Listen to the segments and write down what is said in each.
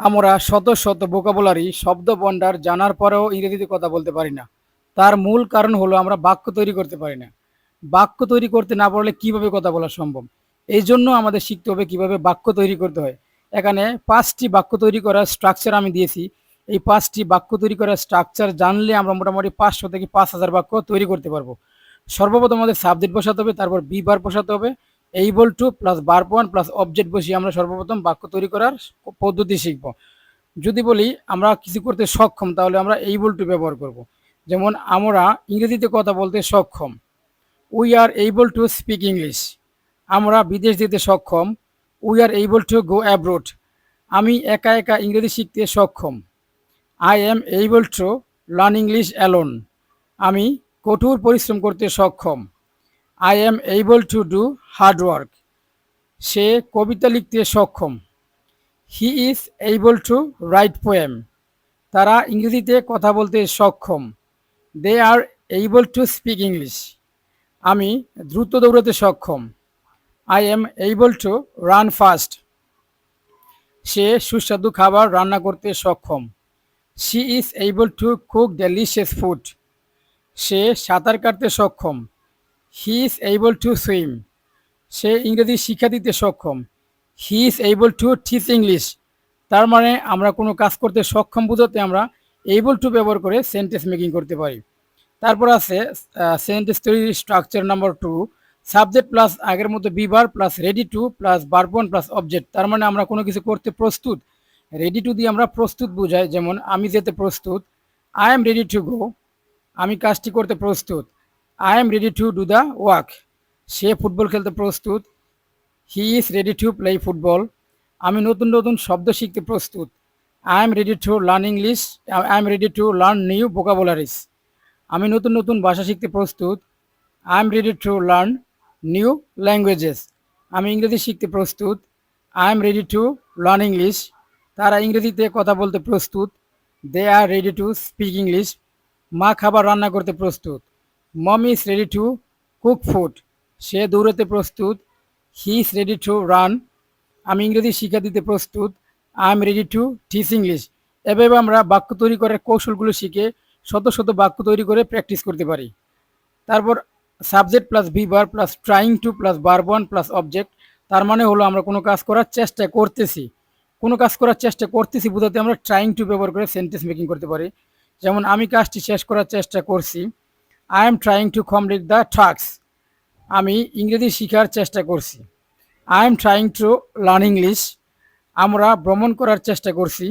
আমরা শত শত ভোকাবুলারি শব্দ ভণ্ডার জানার পরেও ইংরেজিতে কথা বলতে পারি না। তার মূল কারণ হলো আমরা বাক্য তৈরি করতে পারি না। বাক্য তৈরি করতে না পারলে কীভাবে কথা বলা সম্ভব? এই জন্য আমাদের শিখতে হবে কীভাবে বাক্য তৈরি করতে হয়। এখানে পাঁচটি বাক্য তৈরি করার স্ট্রাকচার আমি দিয়েছি। এই পাঁচটি বাক্য তৈরি করার স্ট্রাকচার জানলে আমরা মোটামুটি পাঁচশো থেকে পাঁচ হাজার বাক্য তৈরি করতে পারব। সর্বপ্রথম আমাদের সাবজেক্ট বসাতে হবে, তারপর বি বার বসাতে হবে। এইবল টু প্লাস বার ওয়ান প্লাস অবজেক্ট বসিয়ে আমরা সর্বপ্রথম বাক্য তৈরি করার পদ্ধতি শিখব। যদি বলি আমরা কিছু করতে সক্ষম, তাহলে আমরা এইবল টু ব্যবহার করব। যেমন আমরা ইংরেজিতে কথা বলতে সক্ষম। We are able to speak English আমরা বিদেশ যেতে সক্ষম। We are able to go abroad আমি একা একা ইংরেজি শিখতে সক্ষম। I am able to learn English alone আমি কঠোর পরিশ্রম করতে সক্ষম। I am able to do hard work সে কবিতা লিখতে সক্ষম। He is able to write poem তারা ইংরেজিতে কথা বলতে সক্ষম। They are able to speak English আমি দ্রুত দৌড়াতে সক্ষম। I am able to run fast সে সুস্বাদু খাবার রান্না করতে সক্ষম। She is able to cook delicious food সে সাঁতার কাটতে সক্ষম। He is able to swim সে ইংরেজি শিক্ষা দিতে সক্ষম। He is able to teach English তার মানে আমরা কোনো কাজ করতে সক্ষম বোঝাতে আমরা এইবল টু ব্যবহার করে সেন্টেন্স মেকিং করতে পারি। তারপর আছে সেন্টেন্স তৈরি structure number two subject plus আগের মতো Bieber plus ready to plus verb one plus object তার মানে আমরা কোনো কিছু করতে প্রস্তুত। রেডি টু দিয়ে আমরা প্রস্তুত বোঝাই, যেমন, আমি যেতে প্রস্তুত I am ready to go আমি কাজটি করতে প্রস্তুত। I am ready to do the work say football খেলতে প্রস্তুত। He is ready to play football আমি নতুন নতুন শব্দ শিখতে প্রস্তুত। I am ready to learn English I am ready to learn new vocabularies আমি নতুন নতুন ভাষা শিখতে প্রস্তুত। I am ready to learn new languages আমি ইংরেজি শিখতে প্রস্তুত। I am ready to learn English তারা ইংরেজিতে কথা বলতে প্রস্তুত। They are ready to speak English মা খাবার রান্না করতে প্রস্তুত। Mom is ready to cook food সে দৌড়াতে প্রস্তুত। He is ready to run আমি ইংরেজি শিক্ষা দিতে প্রস্তুত। I am ready to teach English এভাবে আমরা বাক্য তৈরি করার কৌশলগুলো শিখে শত শত বাক্য তৈরি করে প্র্যাকটিস করতে পারি। তারপর সাবজেক্ট প্লাস বার প্লাস ট্রাইং টু প্লাস বার ওয়ান প্লাস অবজেক্ট তার মানে হলো আমরা কোনো কাজ করার চেষ্টা করতেছি। কোনো কাজ করার চেষ্টা করতেছি বোঝাতে আমরা ট্রাইং টু ব্যবহার করে সেন্টেন্স মেকিং করতে পারি। যেমন আমি কাজটি শেষ করার চেষ্টা করছি। I am trying to complete the task আমি ইংরেজি শেখার চেষ্টা করছি। I am trying to learn English আমরা ভ্রমণ করার চেষ্টা করছি।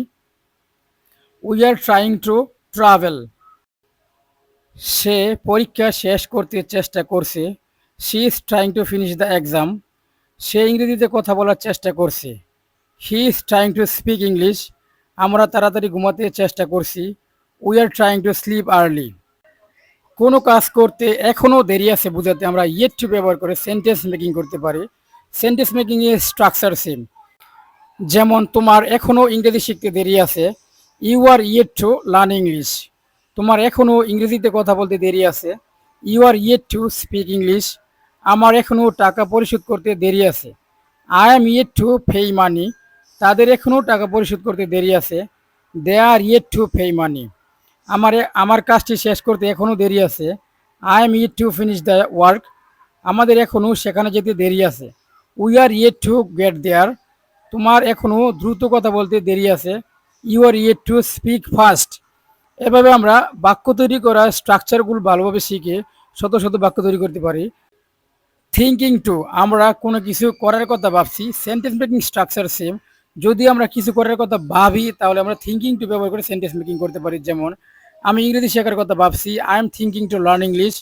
We are trying to travel সে পরীক্ষা শেষ করতে চেষ্টা করছে। She is trying to finish the exam সে ইংরেজিতে কথা বলার চেষ্টা করছে। He is trying to speak English আমরা তাড়াতাড়ি ঘুমাতে চেষ্টা করছি। We are trying to sleep early কোনো কাজ করতে এখনও দেরি আছে বোঝাতে আমরা ইয়েট টু ব্যবহার করে সেন্টেন্স মেকিং করতে পারি। সেন্টেন্স মেকিং এর স্ট্রাকচার সেম যেমন তোমার এখনও ইংরেজি শিখতে দেরি আছে। You are yet to learn English তোমার এখনও ইংরেজিতে কথা বলতে দেরি আছে। You are yet to speak English আমার এখনও টাকা পরিশোধ করতে দেরি আছে। I am yet to pay money তাদের এখনও টাকা পরিশোধ করতে দেরি আছে। They are yet to pay মানি আমার আমার কাজটি শেষ করতে এখনও দেরি আছে। I am yet to finish the work আমাদের এখনও সেখানে যেতে দেরি আছে। We are yet to get there তোমার এখনও দ্রুত কথা বলতে দেরি আছে। You are yet to speak fast এভাবে আমরা বাক্য তৈরি করা স্ট্রাকচারগুলো ভালোভাবে শিখে শত শত বাক্য তৈরি করতে পারি। থিঙ্কিং টু আমরা কোনো কিছু করার কথা ভাবছি। সেন্টেন্স মেকিং স্ট্রাকচার সেম যদি আমরা কিছু করার কথা ভাবি, তাহলে আমরা থিঙ্কিং টু ব্যবহার করে সেন্টেন্স মেকিং করতে পারি। যেমন, আমি ইংরেজি শেখার কথা ভাবছি I am thinking to learn English